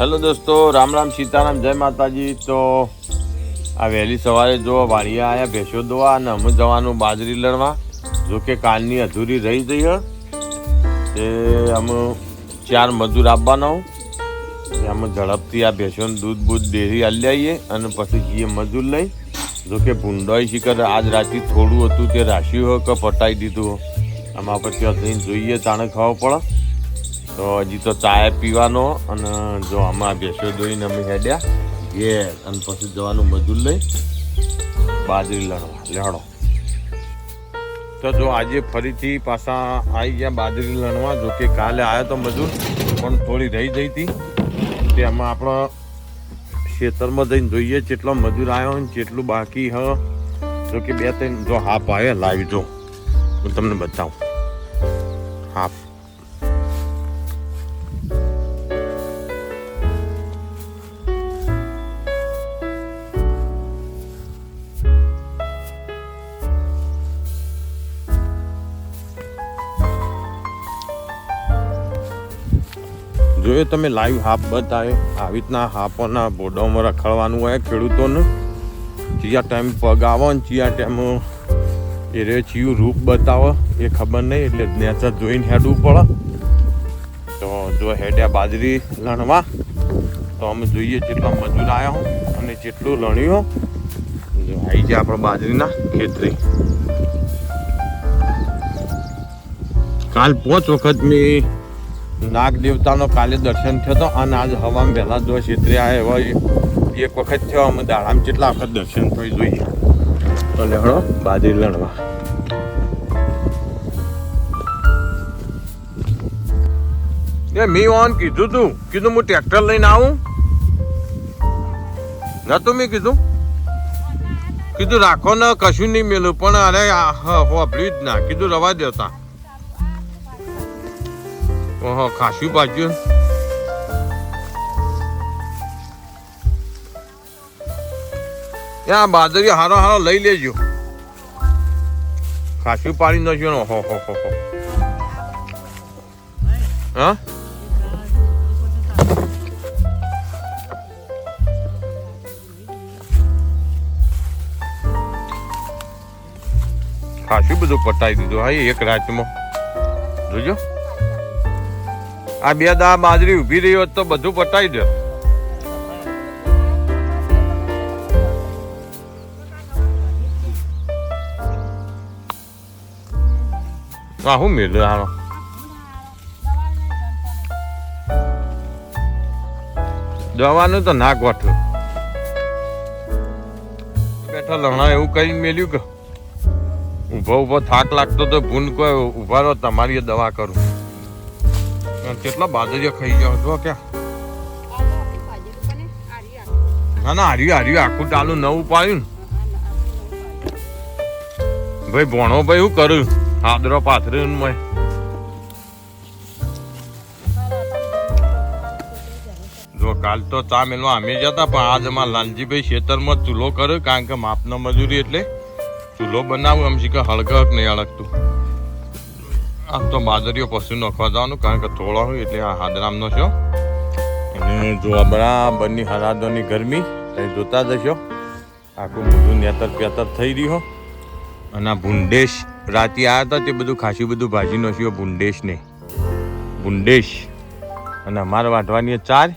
Hello દોસ્તો, રામ રામ સીતારામ, જય માતાજી. તો આ વહેલી સવારે જો વાણિયા આવ્યા ભેંસો દોવા અને અમે જવાનું બાજરી લણવા જો કે કાલની અધૂરી રહી ગઈ હ. તે અમે ચાર મજૂર આપવાના અમે ઝડપથી આ ભેંસોનું દૂધ બૂધ ડેરી આલી આવીએ અને પછી જઈએ મજૂર લઈ. જો કે ભૂંડોય શિખર આજ રાતથી થોડું હતું તે રાખ્યું હોય કે પટાઈ દીધું આમાં પછી ત્યાં જઈને જોઈએ તાણે ખાવા પડે. તો હજી તો ચાય પીવાનો અને જો આમાં બેસો દોઈને અમે હેડ્યા. ઘેર અને પછી જવાનું મજૂર લઈ બાજરી લણવા લણો તો જો આજે ફરીથી પાછા આવી ગયા બાજરી લણવા જો કે કાલે આવ્યો તો મજૂર, પણ થોડી રહી જઈ હતી. તે આમાં આપણે ખેતરમાં જઈને જોઈએ કેટલો મજૂર આવ્યો ને કેટલું બાકી હ. જો કે બે ત્રણ જો હાફ આવે લાવી જો. હું તમને બતાવું. હાફ જોયો તમે લાઈવ હાફ બતાવે આવી રીતના હાફોના બોડોમાં રખડવાનું હોય ખેડૂતોને, ચિયા ટાઈમ પગ આવો ને ચિયા ટાઈમ એ રે ચિયું રૂપ બતાવો, એ ખબર નહીં એટલે નેચર જોઈને હેડવું પડે. તો જો હેડ્યા બાજરી લણવા, તો અમે જોઈએ જેટલા મજૂર આવ્યા હું અને જેટલું લણ્યું આવી જાય આપણે બાજરીના ખેતરી. કાલ પાંચ વખત મેં નાગ દેવતાનો કાલે દર્શન થયો હતો અને આજ હવામાં વહેલા દોષ આવ્યા એવા એક વખત થયો, અમે દાડામાં કેટલા વખત દર્શન થઈ જોઈએ તો લેહડો બાજરી લણવા. એ મી ઓન કીધું તું, કીધું હું ટ્રેક્ટર લઈને આવું. નતું મેં કીધું. કીધું રાખો ને, કશું નહીં મેલું, પણ અરે હોભળ્યું જ ના, કીધું રવા દેતા. ઓહો ખાસું પાછું ત્યાં બાદરી હારો હારો લઈ લેજો. ખાસું પાડી નાખ્યો ને હો હો હો હો. હા? ખાસું બધું પટાઈ દીધું. હા, એક રાતમાં. જોજો. આ બે દા બાજરી ઊભી રહી હોત તો બધું પટાઈ દે. આ હું મેળ આનો? દવાનું તો ના ગોઠવું બેઠા લણા એવું કઈ મેલ્યું કે? ઊભો ઊભો થાક લાગતો તો ભૂન કોઈ ઊભા રહો તમારી દવા કરું. કેટલા બાદરીઓ ખાઈ ગયો હતો ક્યાં? ના ના, હાર્યું હાર્યું, આખું ચાલુ નવું પાડ્યું ભાઈ, ભણો ભાઈ હું કર્યું? હાદરો પાથર્યું મેં જો, કાલ તો ચા મેલવા અમે જતા પણ આજ અમારા લાલજીભાઈ ખેતરમાં ચૂલો કર્યો, કારણ કે માપનો મજૂરી એટલે ચૂલો બનાવું, એમ શીખે હળગક નહીં અળગતું આમ તો બાજરીઓ પશુ નખવા જવાનું, કારણ કે થોડા હોય એટલે આ હાદરામનો છો. અને જો આ બરાબરની હરાદોની ગરમી, તમે જોતા જશો આખું બધું નેતર પેતર થઈ રહ્યો અને આ ભૂંડેશ રાતે આવ્યા હતા, તે બધું ખાસી બધું ભાજી નોશ્યો ભૂંડેશને. ભૂંડેશ. અને અમારે વાટવાની ચાર.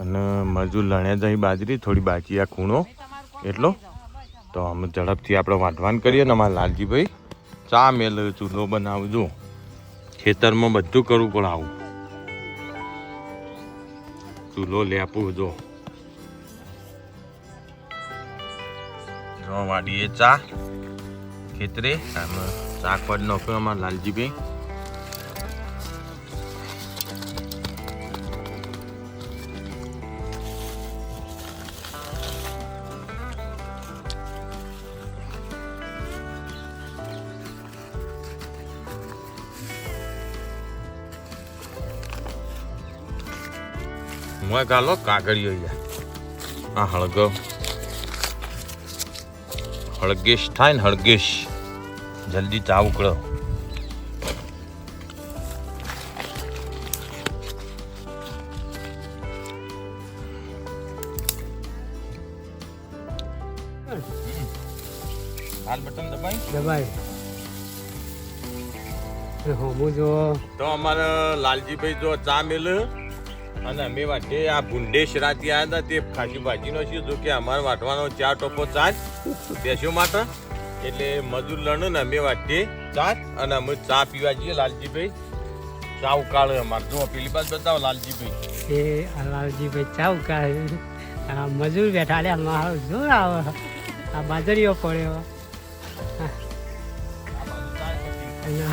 અને મજૂર લણ્યા જઈ બાજરી, થોડી બાકી આ ખૂણો. એટલો. તો અમે ઝડપથી આપણે વાંટવાન કરીએ અને અમારા લાલજીભાઈ. ચા મેલ ચૂલો બનાવજો ખેતરમાં બધું કરવું પણ આવું. ચૂલો લેપું જો જો વાડીએ ચા. ખેતરે, આમાં ચા ખોડ નાખ્યો અમારા લાલજીભાઈ. મોય ગાલો કાગળિયો યાર. આ હળગો. હળગેશ થાય ને હળગેશ. જલ્દી ચા ઉકળો. જો તો અમારે લાલજીભાઈ જો ચા મેલ. અને અમે વાટે આ ભૂંડેશ રાતી આવ્યા હતા તે ખાસી ભાજીનો છે જો કે અમારે વાટવાનો ચાર ટોપો ચાર. બેસ્યો માટે એટલે મજૂર લણ ને અમે વાટે ચાર અને અમે ચા પીવા જઈએ લાલજીભાઈ. ચા ઉકાળે અમારે. જો પેલી પાસે બતાવો લાલજીભાઈ. એ આ લાલજીભાઈ ચાવ ઉકાળે. આ મજૂર બેઠા લે મારો જોર આવે. આ બાજરીઓ પડ્યો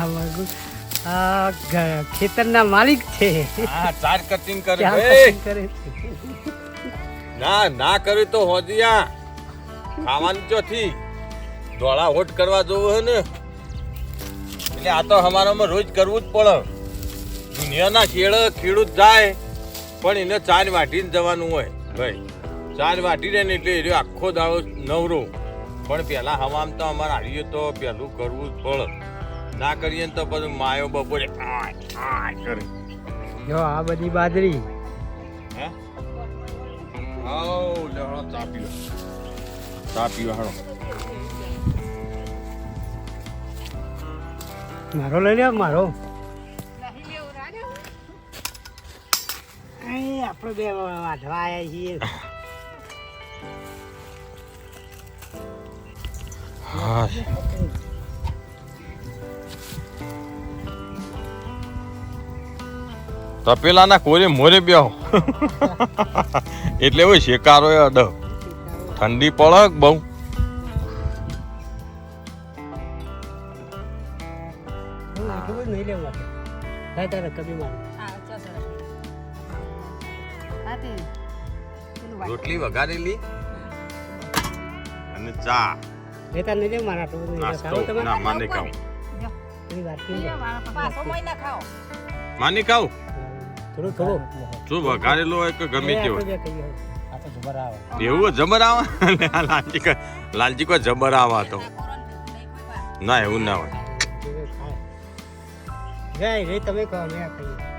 આ બાજુ આ ખેતરના માલિક છે. હા ચાર કટિંગ કરે કરે ના ના કરે તો હોજિયા ખાવાનું ચોથી ધોળા હોટ કરવા જવું હે ને. એટલે આ તો અમારામાં રોજ કરવું જ પડે. દુનિયાના શેડ ખેડૂત જાય પણ એને ચાર વાટીને જવાનું હોય. ભાઈ ચાર વાટી રહે ને એટલે એ આખો દાડો નવરો. પણ પહેલાં હવામ તો અમારે હારીએ તો પહેલું કરવું જ પડે. ના કરીએ ને તો પછી માયો બપોરે કરે. જો આ બધી બાજરી. હે? આવ લે હળો ચા પીવો ચા પીવા મારો લઈ લે મારો. આપણે બે વાઢવા આવ્યા છીએ. હા. તપેલાના કોરે મોરે બેહો. એટલે હોય શેકારો એ અડ ઠંડી પડક બહુ. રોટલી વઘારેલી અને ચા. માની ખાઉ નહીં મારે ના માને ખાવ ખાવ થોડું થોડો. શું વઘારેલો હોય કે ગમે તે હોય. એવું જબર આવે? લાલજી કો લાલજી કો જબર આવે તો. ના એવું ના હોય. જાય રે તમે કહો મેં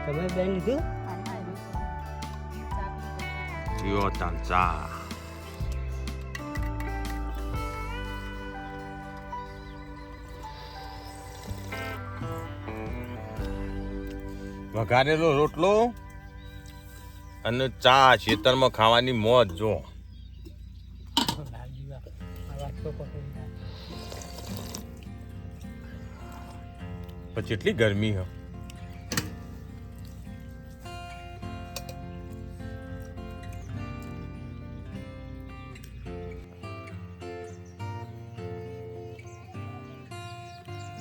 તમે બેન લીધું? પીવો તાન ચા. વઘારેલો રોટલો અને ચા ખેતરમાં ખાવાની મોજ જો. પછી એટલી ગરમી હ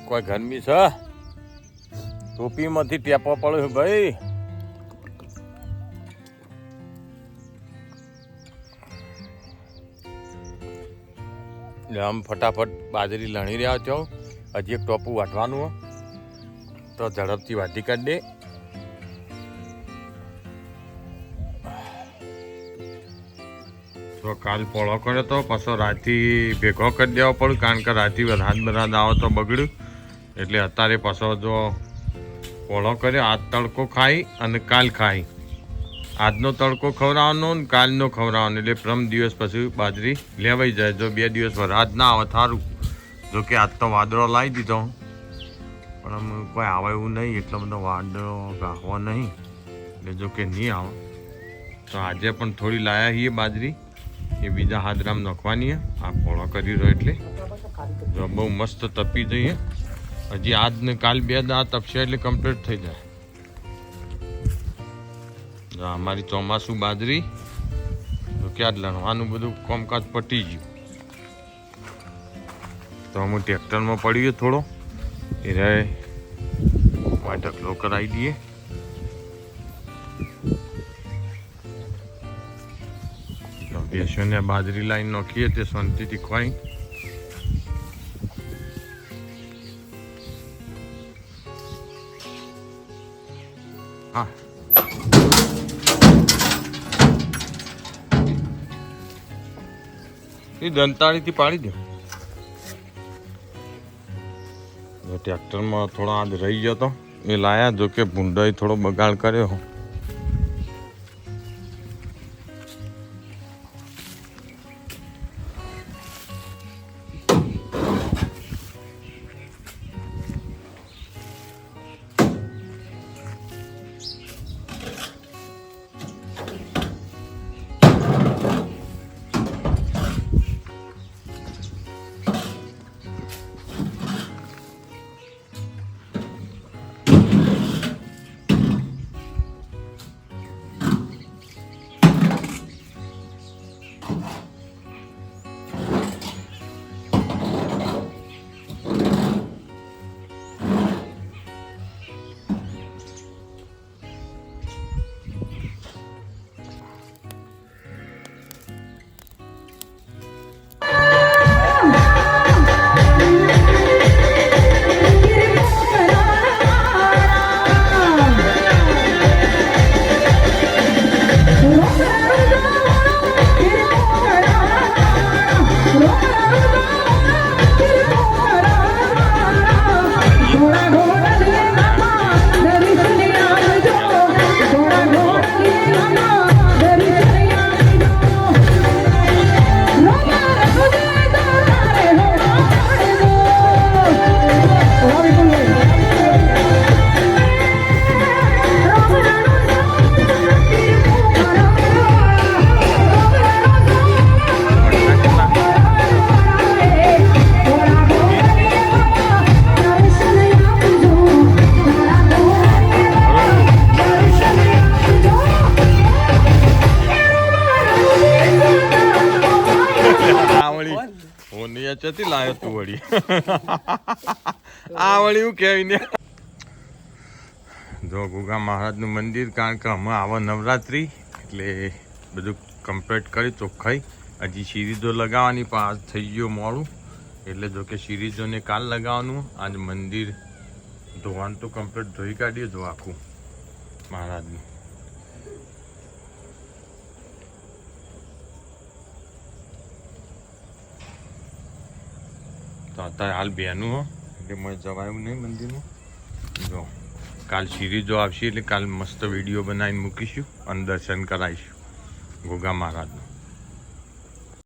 કોઈ ગરમી છે ટોપીમાંથી ટેપો પડ્યો ભાઈ. આમ ફટાફટ બાજરી લણી રહ્યા છો. હજી એક ટોપું વાટવાનું તો ઝડપથી વાટી કાઢ દે. તો કાલ પોળો કર્યો તો, પાછો રાતી ભેગો કરી દેવો પડ્યું, કારણ કે રાતી વરસાદ બરસાદ આવે તો બગડ્યું. એટલે અત્યારે પાછો જો પોળો કર્યો આજ તડકો ખાઈ અને કાલ ખાઈ. આજનો તડકો ખવડાવવાનો ને કાલનો ખવડાવવાનો, એટલે પ્રમ દિવસ પછી બાજરી લેવાઈ જાય. જો બે દિવસ વરસાદ ના આવે સારું જો કે આજ તો વાદળો લાવી દીધો. પણ આમ કોઈ આવે એવું નહીં, એટલો બધો વાદળો ગાહવો નહીં. એટલે જો કે નહીં આવે. તો આજે પણ થોડી લાયા છીએ બાજરી. એ બીજા હાદરામ નાખવાની. આ પોળો કરી રહ્યો એટલે. જો બહુ મસ્ત તપી જઈએ. હજી આજ ને કાલ બે દા તપશે એટલે કમ્પ્લીટ થઈ જાય. જો અમારી ચોમાસું બાજરી તો ક્યાં લણવાનું બધું કોમકાજ પટી ગયું. તો હું ટ્રેક્ટરમાં પડી થોડો. એ રહે. વાટકલો કરાવી દઈએ. બેસીને બાજરી લાઈન નાખીએ તે શાંતિથી ખવાય હા. એ દંતાળીથી પાડી દો. ટ્રેક્ટરમાં થોડો આજ રહી ગયો તો એ લાયા જો કે ભૂંડાઈ થોડો બગાડ કર્યો. ચતી લાયો તું વળી. આ વળી હું કેવીને જો ગુગા મહારાજનું મંદિર, કારણ કે હમણાં આવા નવરાત્રિ, એટલે બધું કમ્પ્લીટ કરી ચોખ્ખાઈ. હજી સિરીઝો લગાવવાની પણ આજ થઈ ગયો મોડું. એટલે જો કે સિરીઝોને કાલ લગાવવાનું. આજ મંદિર ધોવાનું તો કમ્પ્લીટ ધોઈ કાઢીએ જો આખું મહારાજનું. તો અત્યારે હાલ બેનું હો. એટલે મેં જવાયું નહીં મંદિરમાં જો, કાલ સિરીઝો આવશે એટલે કાલ મસ્ત વીડિયો બનાવીને મૂકીશું અને દર્શન કરાવીશું ગોગા મહારાજનું.